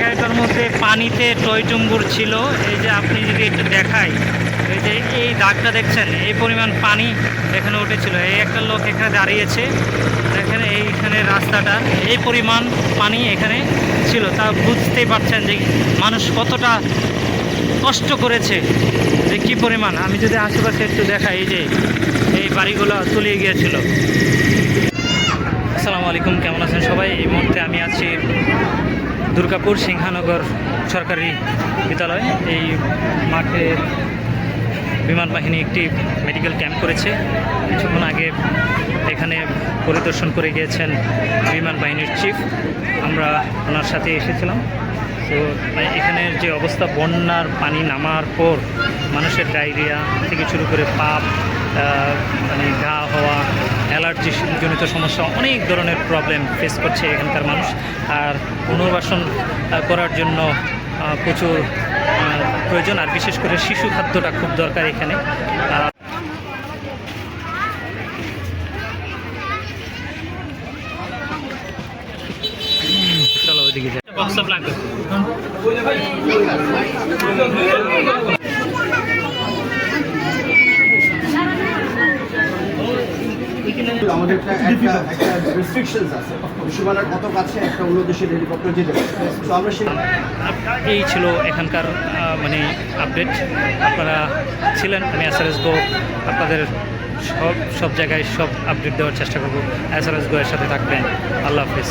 জায়গাটার মধ্যে পানিতে টয়টুম্বুর ছিল। এই যে আপনি যদি একটু দেখাই, এই যে এই দাগটা দেখছেন, এই পরিমাণ পানি এখানে উঠেছিল। এই একটা লোক এখানে দাঁড়িয়েছে। দেখেন এইখানে রাস্তাটা, এই পরিমাণ পানি এখানে ছিল। তা বুঝতেই পারছেন যে মানুষ কতটা কষ্ট করেছে যে কী পরিমাণ। আমি যদি আশেপাশে একটু দেখাই, এই যে এই বাড়িগুলো তলিয়ে গিয়েছিল। আসসালামু আলাইকুম, কেমন আছেন সবাই? এই মুহূর্তে আমি আছি দুর্গাপুর সিংহানগর সরকারি বিদ্যালয়। এই মাঠে বিমান বাহিনী একটি মেডিকেল ক্যাম্প করেছে। কিছুক্ষণ আগে এখানে পরিদর্শন করে গিয়েছেন বিমান বাহিনীর চিফ আমরা ওনার সাথে এসেছিলাম। তো এখানের যে অবস্থা, বন্যার পানি নামার পর মানুষের ডায়রিয়া থেকে শুরু করে পাপ মানে অ্যালার্জি জনিত সমস্যা অনেক ধরনের প্রবলেম ফেস করছে এখানকার মানুষ। আর পুনর্বাসন করার জন্য প্রচুর প্রয়োজন। আর বিশেষ করে শিশু খাদ্যটা খুব দরকার এখানে। চলো ওইদিকে আমাদের একটা একটা একটা রেস্ট্রিকশনস আছে। সীমানার কত কাছে একটা অন্য দেশের হেলিকপ্টার যেতে পারে। তো আমরা সেই এই ছিল এখানকার মানে আপডেট আপনারা ছিলেন আমি এস আর এস গো আপনাদের সব সব জায়গায় সব আপডেট দেওয়ার চেষ্টা করব। এস গো এর সাথে থাকবেন। আল্লাহ হাফিজ।